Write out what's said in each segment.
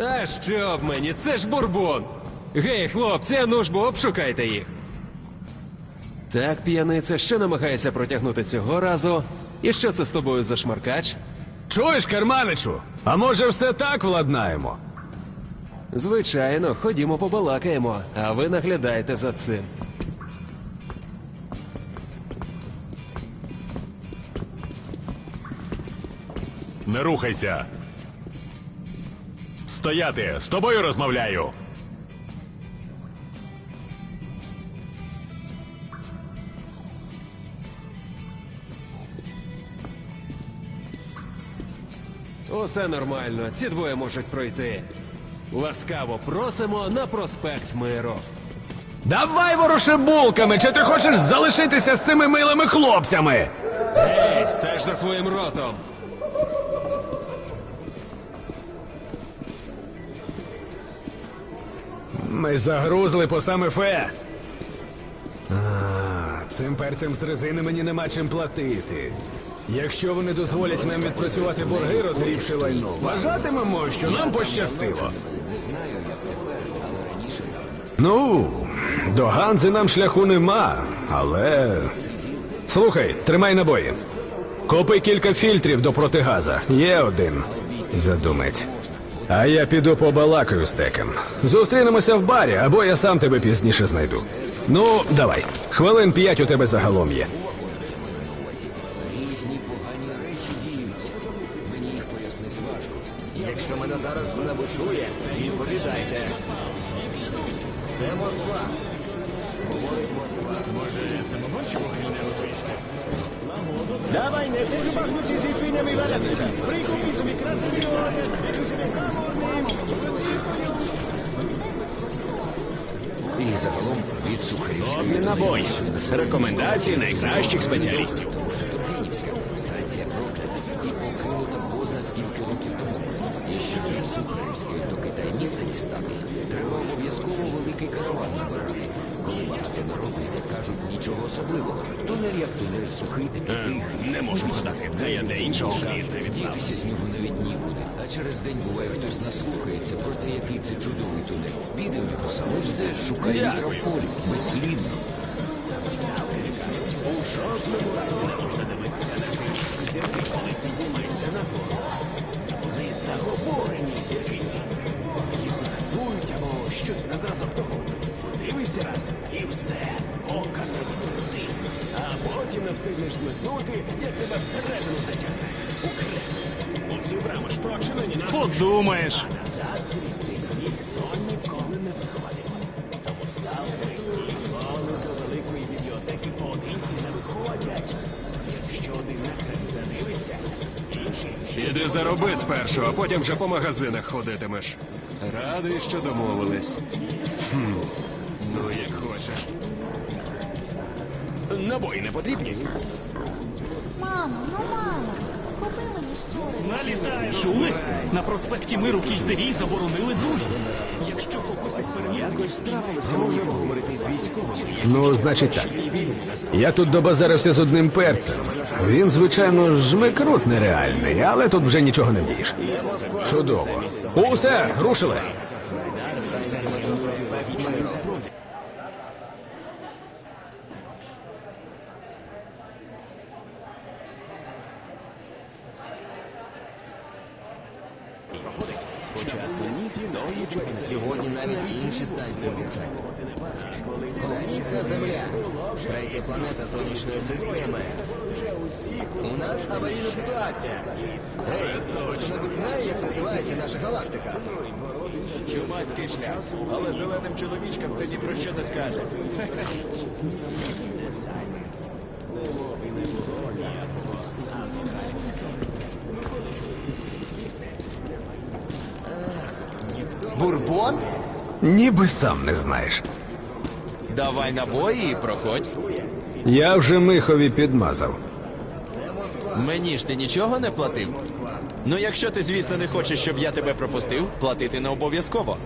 Та що б мені, це ж бурбон. Гей, хлопці, а ну ж бо обшукайте їх. Так, п'яниця, що намагається протягнути цього разу? І що це з тобою за шмаркач? Чуєш, керманичу? А може все так владнаємо? Звичайно, ходімо побалакаємо, а ви наглядайте за цим. Не рухайся. Стояти, з тобою розмовляю. Усе нормально, ці двоє можуть пройти. Ласкаво просимо на проспект Миру. Давай воруши булками, чи ти хочеш залишитися з цими милими хлопцями? Гей, стеж за своїм ротом. Ми загрузли по саме фе. Цим перцям з дрезини мені нема чим платити. Якщо вони дозволять нам відпрацювати борги, розгрівши лайно, вважатимемо, що нам пощастило. Ну, до Ганзи нам шляху нема, але. Слухай, тримай набої. Купи кілька фільтрів до протигаза. Є один. Задумець. А я піду побалакаю з теком. Зустрінемося в барі, або я сам тебе пізніше знайду. Ну, давай. Хвилин п'ять у тебе загалом є. Різні погані речі діють. Мені пояснити важку. Якщо мене зараз хто не почує, відповідайте. Це Москва. Говорить не Dawaj, nie chcesz pachnąć z jedzenia i walatysa. Prikupi sobie krację, І загалом від Сухарівської. Рекомендації найкращих спеціалістів. Нічого особливого. Тунель як тунель, сухий та тихий. Не можу гадати, це я для іншого клієнта відправив. Дітися з нього навіть нікуди. А через день буває хтось наслухається про те, який це чудовий тунель. Піде в нього саме все, шукає травполі, безслідно. Вони заговорені зіркиці. Щось на зразок того. Подивися раз і все, ока не відвести. А потім не встигнеш змикнути, як тебе всередину затягне. У креп. Усі брами ж прочинені на Подумаєш. назад звідти ніхто ніколи не виходив. Тому ставки ніколи до великої бібліотеки поодинці не виходять. Якщо один накрив задивиться, інший Іди зароби спершу, а потім вже по магазинах ходитимеш. Радий, що домовились. Хм. Ну, як хочеш. Набої не потрібні. Мамо, ну мамо. Чули? На проспекті Миру кільцевій заборонили дулі. Якщо когось із перевірки може поговорити з військовим. Ну, значить так. Я тут добазарився з одним перцем. Він, звичайно, жмикрут нереальний, але тут вже нічого не вдієш. Чудово. Усе, рушили. Сьогодні навіть і інші станції мовчать. Це Земля. Третя планета сонячної системи. У нас аварійна ситуація. Ей, хто-небудь знає, як називається наша галактика? Чумацький шлях, але зеленим чоловічкам це ні про що не скаже. Бурбон? Ніби сам не знаєш. Давай набої і проходь. Я вже Михові підмазав. Мені ж ти нічого не платив? Ну, якщо ти, звісно, не хочеш, щоб я тебе пропустив, платити не обов'язково.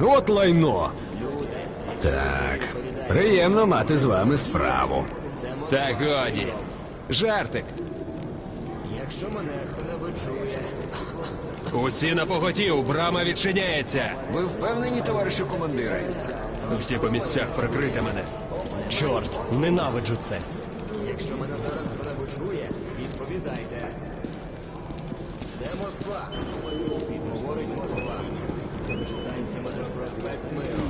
От лайно. Так, приємно мати з вами справу. Та годі. Жартик. Якщо мене хто-небудь чує, Усі на поготів, брама відчиняється. Ви впевнені, товаришу командире? Всі по місцях прикрити мене. Чорт, ненавиджу це. Якщо мене зараз хто чує, відповідайте. Це Москва. Говорить Москва. Станція метро проспект Миру.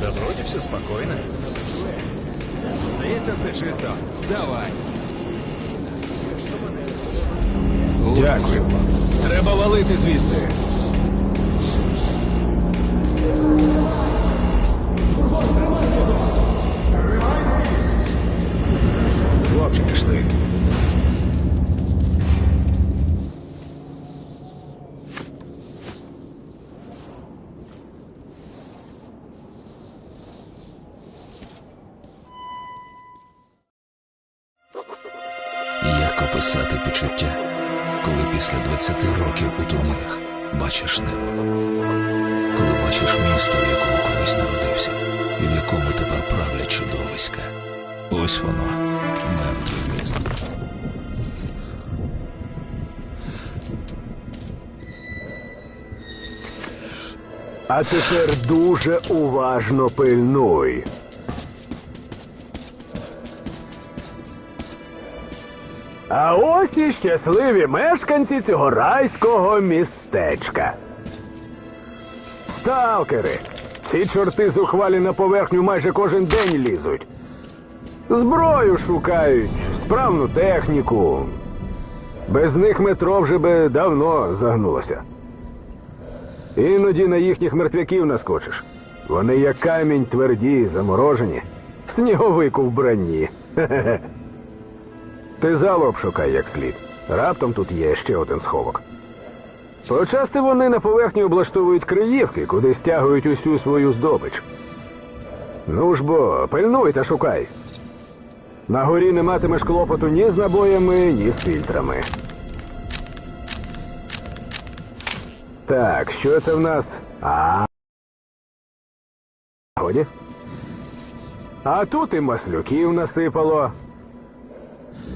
Да вроде все спокойно. Здається, все чисто. Давай. Дякую. Треба валити звідси. Хлопче, пішли. Як описати почуття, коли після 20 років у тунелях бачиш небо, коли бачиш місто, в якому колись народився, і в якому тепер правлять чудовиська. Ось воно, мертве місто. А тепер дуже уважно пильнуй. А ось і щасливі мешканці цього райського містечка. Сталкери! Ці чорти зухвалі на поверхню майже кожен день лізуть. Зброю шукають, справну техніку. Без них метро вже би давно загнулося. Іноді на їхніх мертвяків наскочиш. Вони як камінь тверді, заморожені, сніговик у вбранні. Хе-хе-хе. Ти залу обшукай як слід. Раптом тут є ще один сховок. Почасти вони на поверхні облаштовують криївки, куди стягують усю свою здобич. Ну ж бо, пильнуй та шукай. На горі не матимеш клопоту ні з набоями, ні з фільтрами. Так, що це в нас? А. Годі. А тут і маслюків насипало.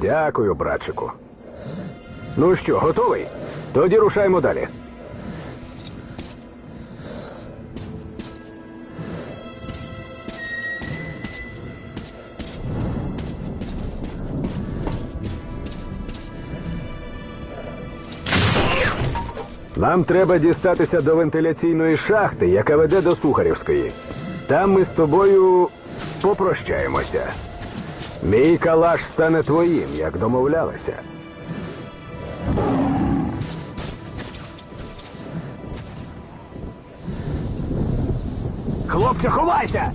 Дякую, братчику. Ну що, готовий? Тоді рушаємо далі. Нам треба дістатися до вентиляційної шахти, яка веде до Сухарівської. Там ми з тобою попрощаємося. Мій калаш стане твоїм, як домовлялися. Хлопче, ховайся!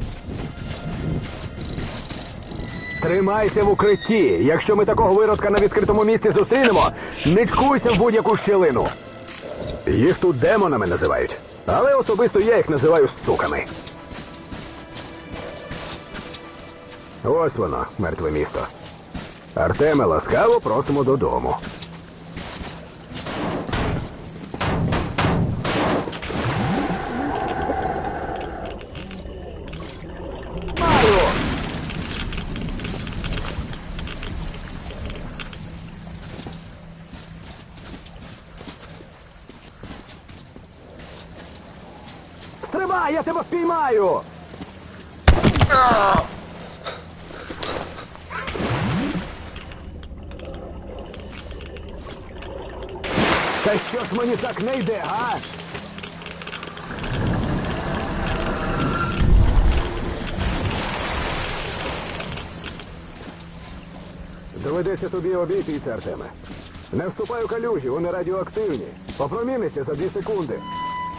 Тримайся в укритті. Якщо ми такого виродка на відкритому місці зустрінемо, не чкуйся в будь-яку щілину. Їх тут демонами називають. Але особисто я їх називаю суками. Ось воно, мертве місто. Артеме, ласкаво просимо додому. Стривай, я тебе впіймаю! Та що ж мені так не йде, а? Доведеться тобі обійтися, Артеме. Не вступай у калюжі, вони радіоактивні. Попромінися за дві секунди.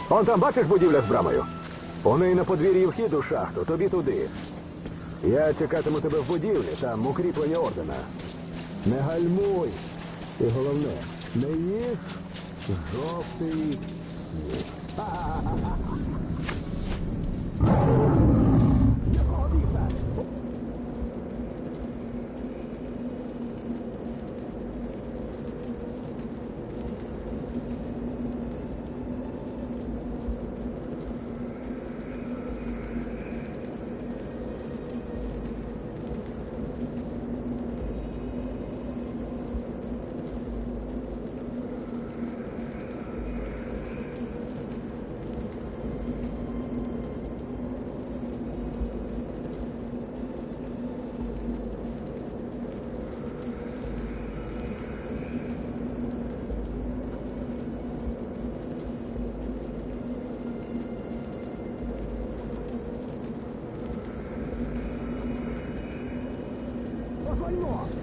Он там бачиш будівля з брамою? У неї на подвір'ї вхід у шахту, тобі туди. Я чекатиму тебе в будівлі, там укріплення ордена. Не гальмуй. І головне, не їж Trophy. Ah. one more.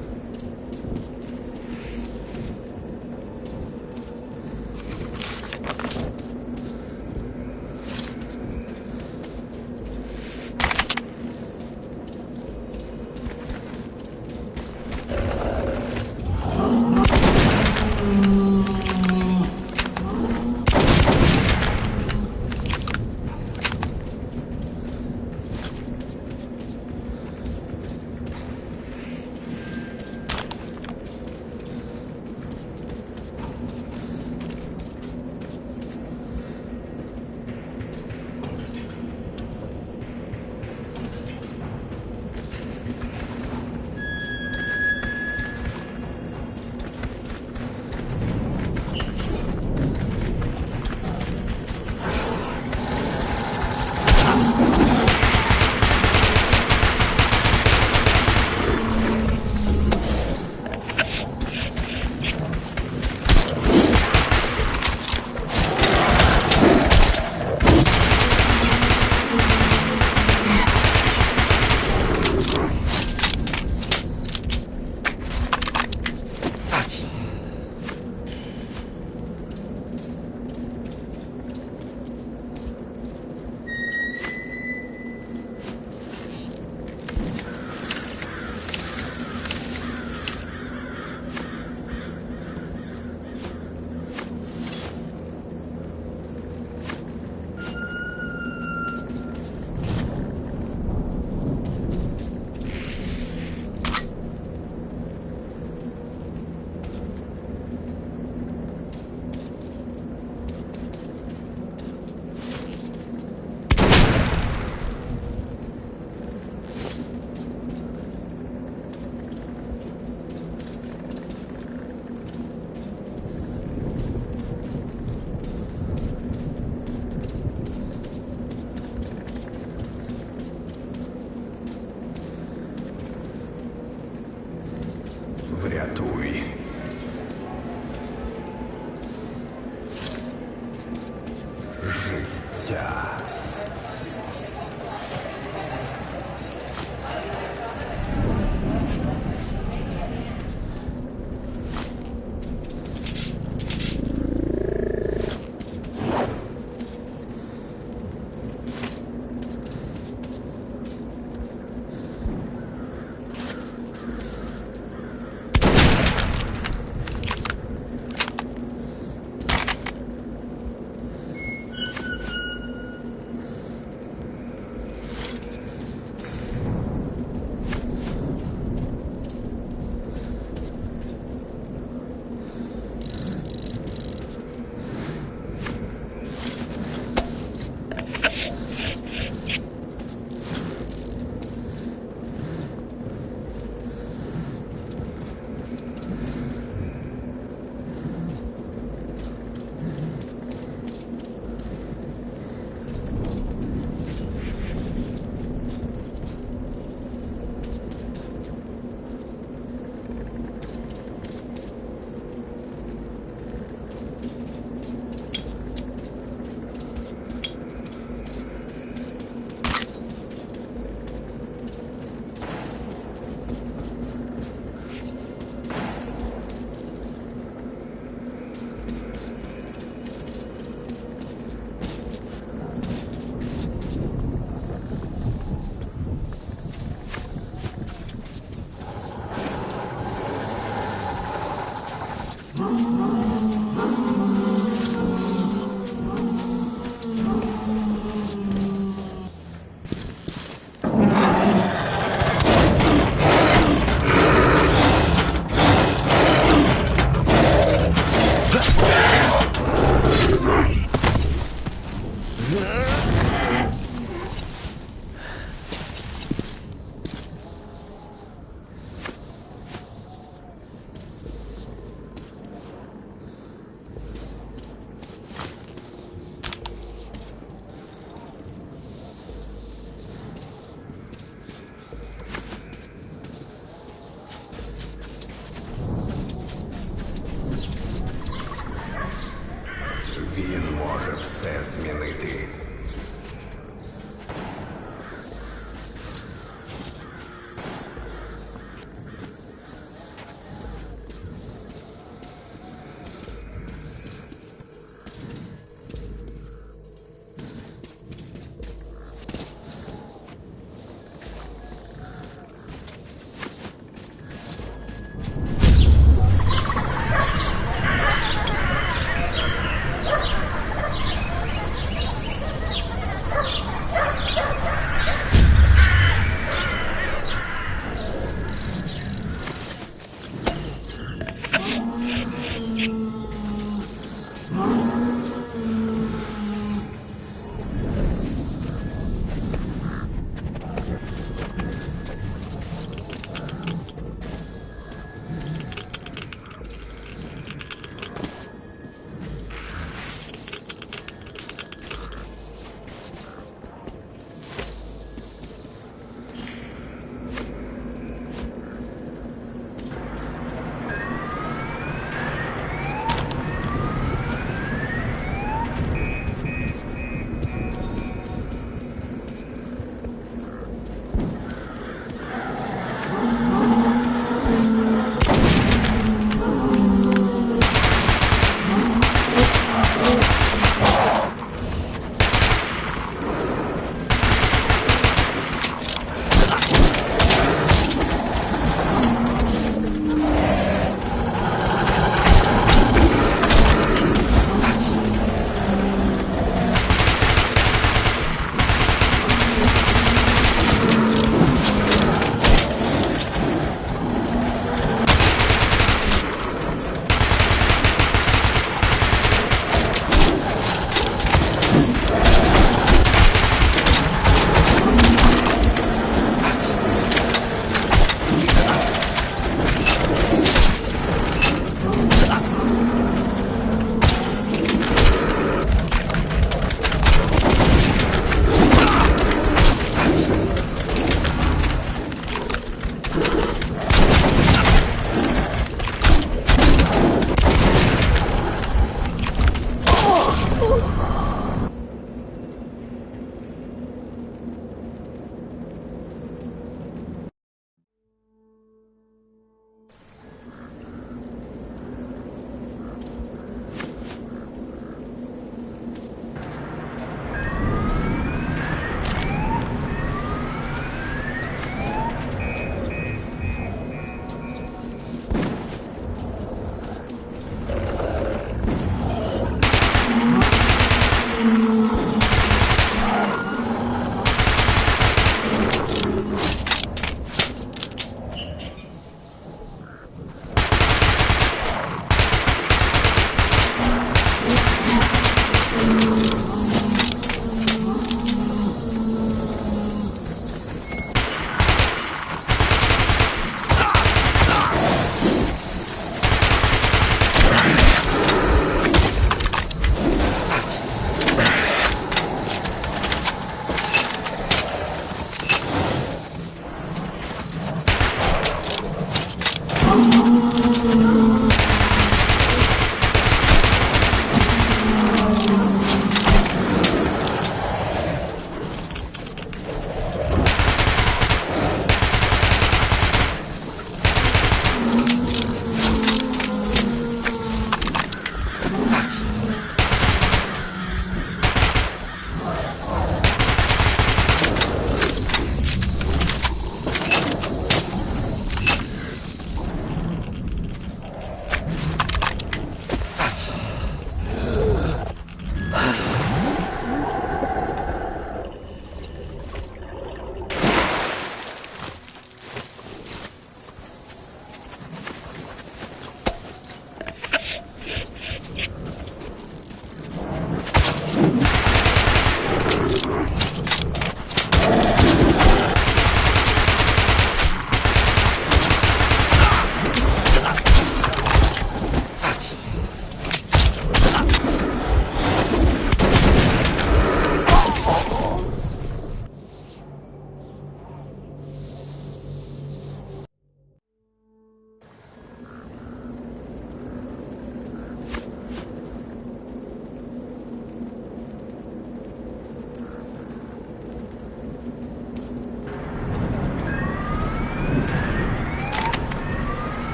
Він може все змінити.